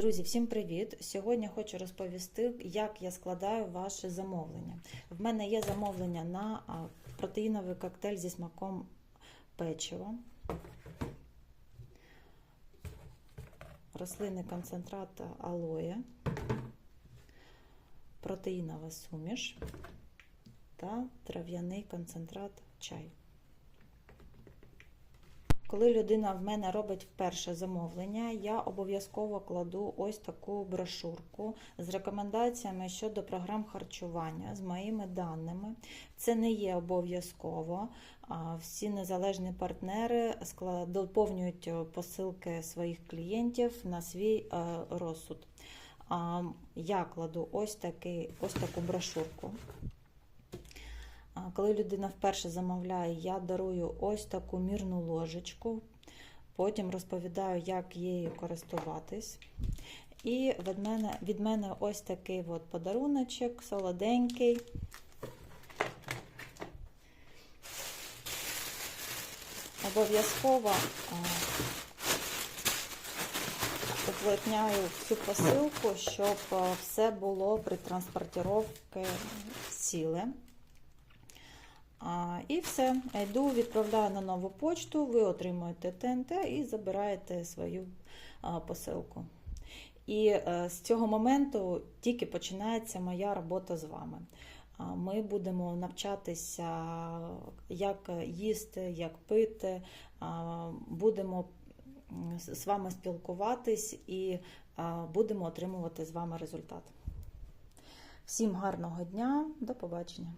Друзі, всім привіт! Сьогодні хочу розповісти, як я складаю ваше замовлення. В мене є замовлення на протеїновий коктейль зі смаком печива, рослинний концентрат алоє, протеїнова суміш та трав'яний концентрат чай. Коли людина в мене робить вперше замовлення, я обов'язково кладу ось таку брошурку з рекомендаціями щодо програм харчування з моїми даними. Це не є обов'язково. Всі незалежні партнери доповнюють е, посилки своїх клієнтів на свій е, розсуд. Я кладу ось, такий, ось таку брошурку. Коли людина вперше замовляє, я дарую ось таку мірну ложечку, потім розповідаю, як її користуватись. І від мене, від мене ось такий от подаруночок, солоденький. Обов'язково уплотняю всю посилку, щоб все було при транспортировці ціле. І все, йду, відправляю на нову почту, ви отримуєте ТНТ і забираєте свою посилку. І е, з цього моменту тільки починається моя робота з вами. Ми будемо навчатися, як їсти, як пити, будемо з вами спілкуватись і будемо отримувати з вами результат. Всім гарного дня, до побачення!